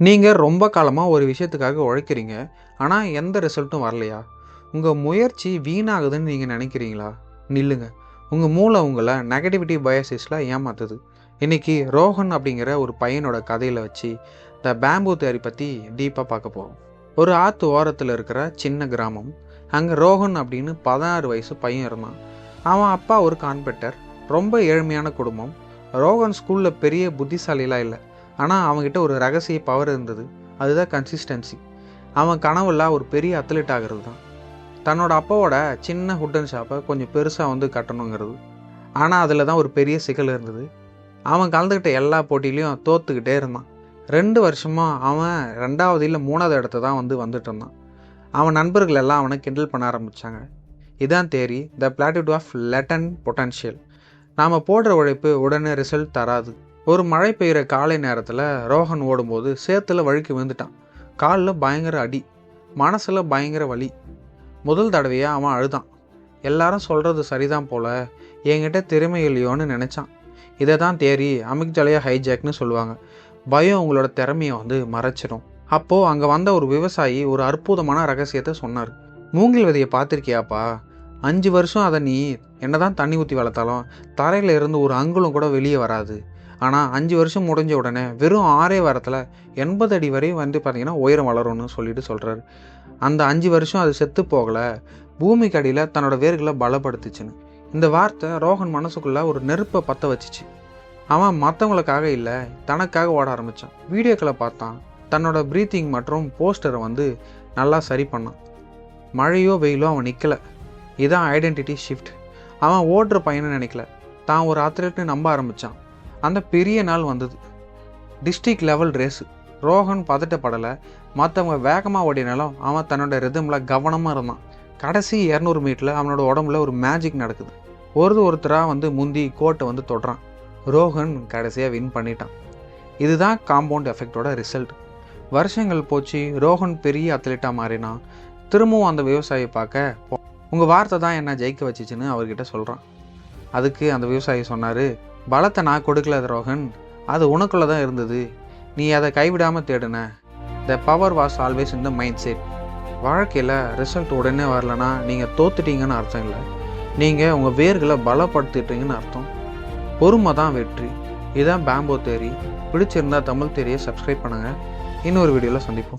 நீங்கள் ரொம்ப காலமாக ஒரு விஷயத்துக்காக உழைக்கிறீங்க. ஆனால் எந்த ரிசல்ட்டும் வரலையா? உங்கள் முயற்சி வீணாகுதுன்னு நீங்கள் நினைக்கிறீங்களா? நில்லுங்க. உங்கள் மூளை உங்களை நெகட்டிவிட்டி பயாசிஸில் ஏமாத்துது. இன்றைக்கி ரோஹன் அப்படிங்கிற ஒரு பையனோட கதையில் வச்சு த பேம்பூ தேரி பற்றி டீப்பாக பார்க்க போகிறோம் ஒரு ஆற்று ஓரத்தில் இருக்கிற சின்ன கிராமம். அங்கே ரோஹன் அப்படின்னு பதினாறு வயசு பையன் இருந்தான். அவன் அப்பா ஒரு கான்பெட்டர் ரொம்ப ஏழ்மையான குடும்பம். ரோஹன் ஸ்கூலில் பெரிய புத்திசாலிலாம் இல்லை. ஆனால் அவன்கிட்ட ஒரு ரகசிய பவர் இருந்தது. அதுதான் கன்சிஸ்டன்சி அவன் கனவுல ஒரு பெரிய அத்லெட் ஆகிறது தான் தன்னோட அப்பாவோட சின்ன ஹுட்டன் ஷாப்பை கொஞ்சம் பெருசாக வந்து கட்டணுங்கிறது. ஆனால் அதில் தான் ஒரு பெரிய சிக்கல் இருந்தது. அவன் கலந்துக்கிட்ட எல்லா போட்டியிலையும் தோத்துக்கிட்டே இருந்தான். ரெண்டு வருஷமாக அவன் ரெண்டாவது இல்லை மூணாவது இடத்த தான் வந்து வந்துட்டு இருந்தான். அவன் நண்பர்கள் எல்லாம் அவனை கிண்டல் பண்ண ஆரம்பித்தாங்க இதான் தேரி த பிளாட்டிட் ஆஃப் லெட்டன் பொட்டன்ஷியல் நாம் போடுற உழைப்பு உடனே ரிசல்ட் தராது. ஒரு மழை பெய்கிற காலை நேரத்தில் ரோஹன் ஓடும்போது சேத்துல வழுக்கி விழுந்துட்டான். காலில் பயங்கர அடி மனசில் பயங்கர வலி. முதல் தடவையாக அவன் அழுதான். எல்லாரும் சொல்கிறது சரிதான் போல என்கிட்ட திறமை இல்லையோன்னு நினச்சான். இதை தான் தேரி அமிக்ஜலையா ஹைஜாக்னு சொல்லுவாங்க. பயம் உங்களோட திறமையை வந்து மறைச்சிடும் அப்போது அங்கே வந்த ஒரு விவசாயி ஒரு அற்புதமான ரகசியத்தை சொன்னார். மூங்கில் விதையை பார்த்துருக்கியாப்பா? அஞ்சு வருஷம் அதை நீ என்ன தான் தண்ணி ஊற்றி வளர்த்தாலும் தரையில் இருந்து ஒரு அங்குலம் கூட வெளியே வராது. ஆனால் அஞ்சு வருஷம் முடிஞ்ச உடனே வெறும் ஆறே வாரத்தில் எண்பது அடி வரையும் வந்து பார்த்திங்கன்னா உயரம் வளரும்னு சொல்லிட்டு சொல்கிறாரு அந்த அஞ்சு வருஷம் அது செத்து போகலை. பூமிக்கு அடியில் தன்னோட வேர்களை பலப்படுத்துச்சுன்னு. இந்த வார்த்தை ரோஹன் மனசுக்குள்ளே ஒரு நெருப்பை பற்ற வச்சுச்சு. அவன் மற்றவங்களுக்காக இல்லை தனக்காக ஓட ஆரம்பித்தான் வீடியோக்களை பார்த்தான். தன்னோட ப்ரீத்திங் மற்றும் போஸ்டரை வந்து நல்லா சரி பண்ணான். மழையோ வெயிலோ அவன் நிற்கலை இதான் ஐடென்டிட்டி ஷிஃப்ட் அவன் ஓடுற பையனை நினைக்கல. தான் ஒரு அத்லெட்னு நம்ப ஆரம்பித்தான் அந்த பெரிய நாள் வந்தது. டிஸ்ட்ரிக்ட் லெவல் ரேஸு ரோஹன் பதட்டப்படலை. மற்றவங்க வேகமாக ஓடினாலும் அவன் தன்னோட ரிதமில் கவனமாக இருந்தான். கடைசி இரநூறு மீட்டரில் அவனோட உடம்புல ஒரு மேஜிக் நடக்குது. ஒரு ஒருத்தராக வந்து முந்தி கோட்டை வந்து தொடுறான். ரோஹன் கடைசியாக வின் பண்ணிட்டான். இதுதான் காம்பவுண்ட் எஃபெக்டோட ரிசல்ட் வருஷங்கள் போச்சு. ரோஹன் பெரிய அத்லெட்டாக மாறினான். திரும்பவும் அந்த விவசாயியை பார்க்க உங்கள் வார்த்தை தான் என்ன ஜெயிக்க வச்சிச்சுன்னு அவர்கிட்ட சொல்கிறான் அதுக்கு அந்த விவசாயி சொன்னார் பலத்தை நான் கொடுக்கல ரோஹன் அது உனக்குள்ளே தான் இருந்தது. நீ அதை கைவிடாமல் தேடுன. The power was always in the mindset வாழ்க்கையில் ரிசல்ட் உடனே வரலனா நீங்கள் தோத்துட்டீங்கன்னு அர்த்தம் இல்லை. நீங்கள் உங்கள் வேர்களை பலப்படுத்திட்டீங்கன்னு அர்த்தம். பொறுமை தான் வெற்றி. இதுதான் பேம்போ தேரி பிடிச்சிருந்தா தமிழ் தேரியை சப்ஸ்கிரைப் பண்ணுங்கள் இன்னொரு வீடியோவில் சந்திப்போம்.